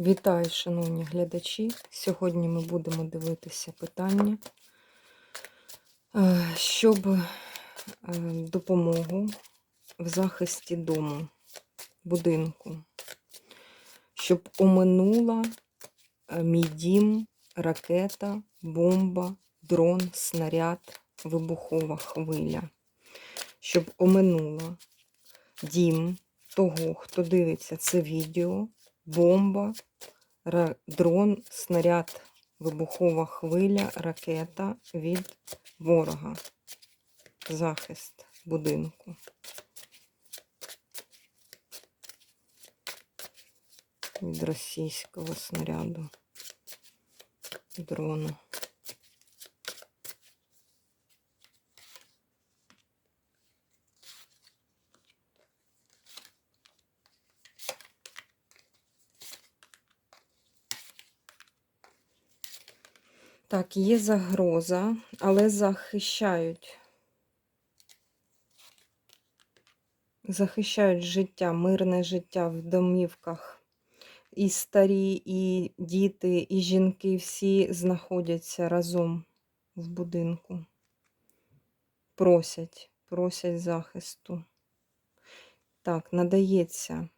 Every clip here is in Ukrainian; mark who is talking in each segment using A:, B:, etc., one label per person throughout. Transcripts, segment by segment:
A: Вітаю, шановні глядачі. Сьогодні ми будемо дивитися питання, е, щоб е, допомогу в захисті дому, будинку, щоб оминула е, мій дім, ракета, бомба, дрон, снаряд, вибухова хвиля, щоб оминула дім того, хто дивиться це відео, бомба, дрон, снаряд, вибухова хвиля, ракета від ворога. Захист будинку. Від російського снаряду. Дрону. Так, є загроза, але захищають. Захищають життя, мирне життя в домівках. І старі, і діти, і жінки всі знаходяться разом в будинку. Просять, просять захисту. Так, надається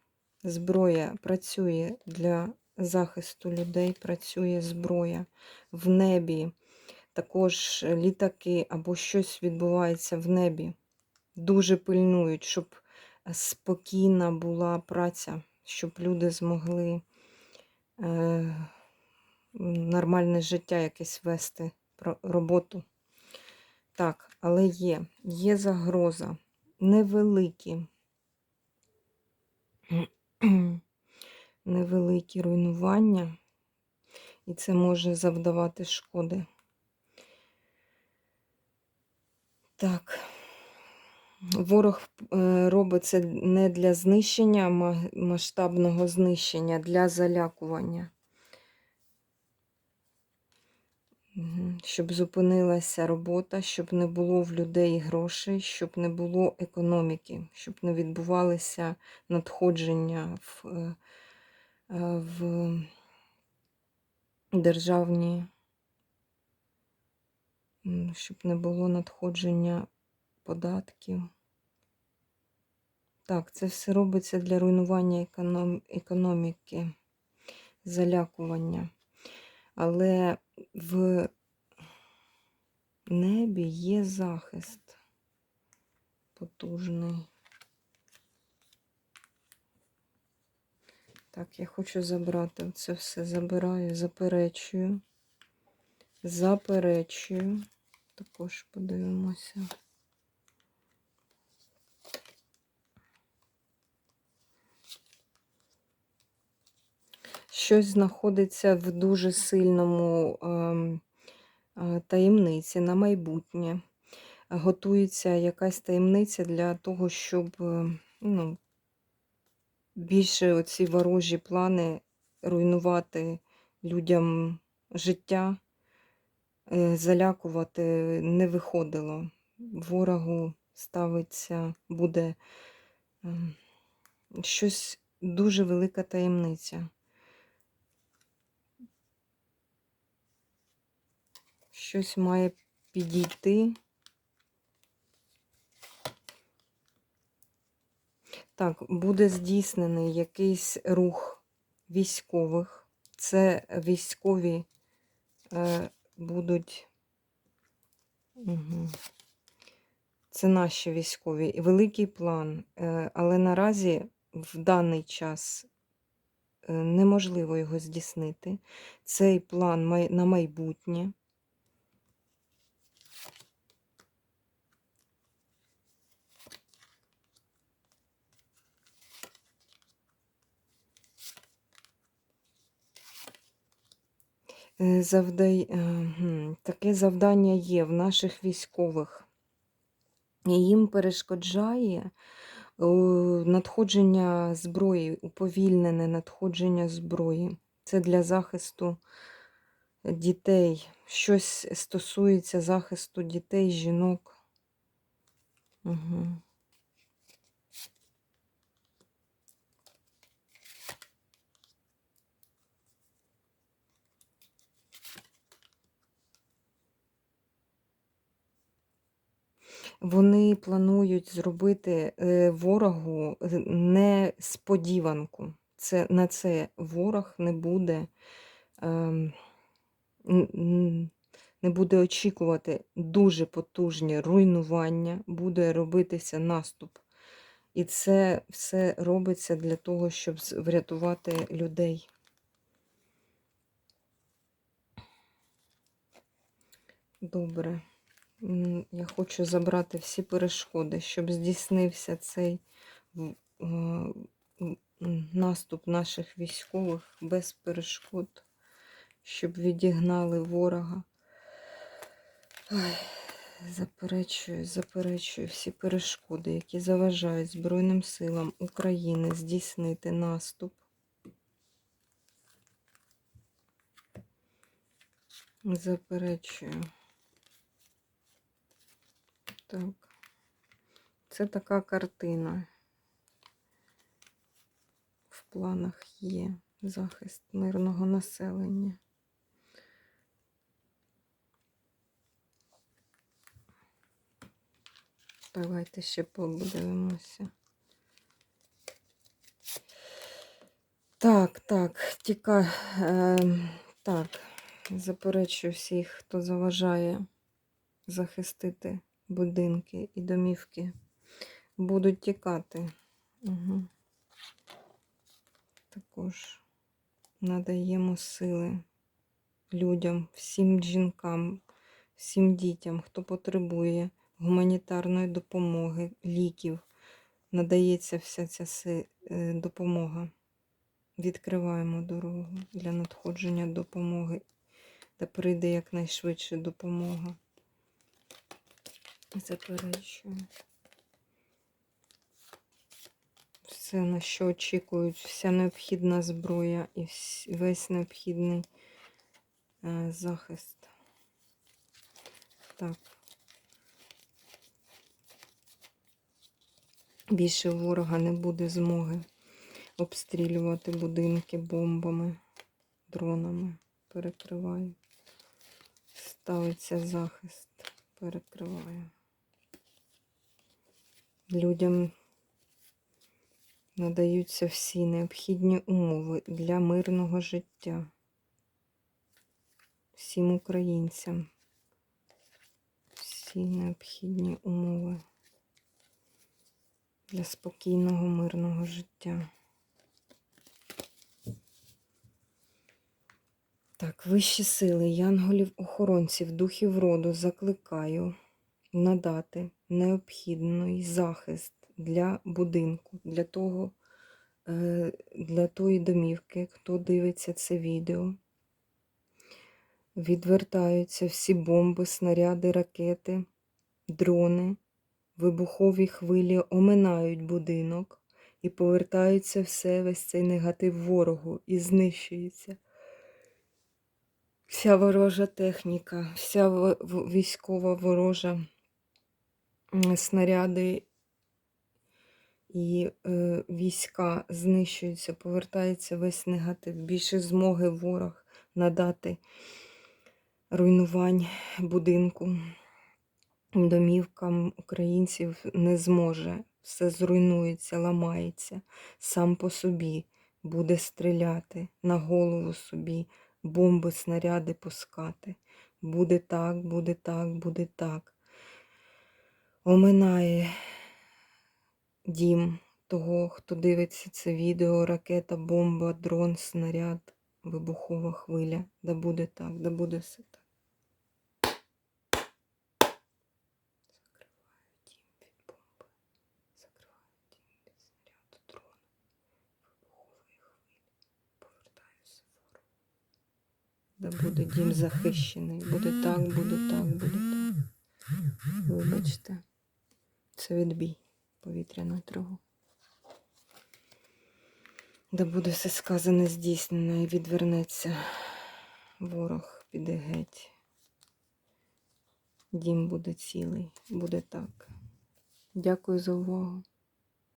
A: зброя, працює для захисту людей, працює зброя в небі. Також літаки або щось відбувається в небі. Дуже пильнують, щоб спокійна була праця, щоб люди змогли е, нормальне життя якесь вести, роботу. Так, але є, є загроза. Невеликі. Невеликі руйнування, і це може завдавати шкоди. Так. Ворог е, робить це не для знищення, а масштабного знищення, для залякування. Щоб зупинилася робота, щоб не було в людей грошей, щоб не було економіки, щоб не відбувалися надходження в, е, в державні, щоб не було надходження податків. Так, це все робиться для руйнування економ... економіки, залякування. Але в небі є захист потужний. Так, я хочу забрати це все, забираю, заперечую. Заперечую. Також подивимося. Щось знаходиться в дуже сильному ем, е, таємниці на майбутнє. Готується якась таємниця для того, щоб е, ну, більше оці ворожі плани руйнувати людям життя, е, залякувати не виходило. Ворогу ставиться, буде ем, щось дуже велика таємниця. Щось має підійти. Так, буде здійснений якийсь рух військових. Це військові е, будуть. Угу. Це наші військові. Великий план. Е, але наразі в даний час е, неможливо його здійснити. Цей план на майбутнє. Завдай... е, Таке завдання є в наших військових. І їм перешкоджає е, надходження зброї, уповільнене надходження зброї. Це для захисту дітей. Щось стосується захисту дітей, жінок. Угу. Вони планують зробити е, ворогу е, несподіванку. Це, на це ворог не буде, ем, не буде очікувати дуже потужні руйнування, буде робитися наступ. І це все робиться для того, щоб врятувати людей. Добре. Я хочу забрати всі перешкоди, щоб здійснився цей наступ наших військових без перешкод, щоб відігнали ворога. Ой, заперечую, заперечую всі перешкоди, які заважають Збройним силам України здійснити наступ. Заперечую. Так. Це така картина. В планах є захист мирного населення. Давайте ще подивимося. Так, так, тіка. Е, так, заперечую всіх, хто заважає захистити будинки і домівки. Будуть тікати. Угу. Також надаємо сили людям, всім жінкам, всім дітям, хто потребує гуманітарної допомоги, ліків. Надається вся ця е, допомога. Відкриваємо дорогу для надходження допомоги, та прийде якнайшвидше допомога. Заперечую. Все, на що очікують, вся необхідна зброя і весь необхідний е, захист. Так. Більше ворога не буде змоги обстрілювати будинки бомбами, дронами. Перекриваю. Ставиться захист. Перекриваю. Людям надаються всі необхідні умови для мирного життя. Всім українцям. Всі необхідні умови для спокійного мирного життя. Так, вищі сили, янголів-охоронців, духів роду закликаю надати необхідний захист для будинку, для того, е, для тої домівки, хто дивиться це відео. Відвертаються всі бомби, снаряди, ракети, дрони, вибухові хвилі оминають будинок і повертаються все, весь цей негатив ворогу і знищується. Вся ворожа техніка, вся військова ворожа снаряди і е, війська знищуються, повертається весь негатив. Більше змоги ворог надати руйнувань будинку, домівкам українців не зможе. Все зруйнується, ламається сам по собі, буде стріляти на голову собі, бомби, снаряди пускати. Буде так, буде так, буде так. Оминає дім того, хто дивиться це відео, ракета, бомба, дрон, снаряд, вибухова хвиля. Да буде так, да буде все так. Закриваю дім від бомби. Закриваю дім від снаряду, дрона, вибухової хвилі. Повертаюся ворогу. Да буде дім захищений. Буде так, буде так, буде так. Вибачте. Це відбій повітряної тривоги. Да буде все сказане здійснено і відвернеться ворог, піде геть. Дім буде цілий, буде так. Дякую за увагу.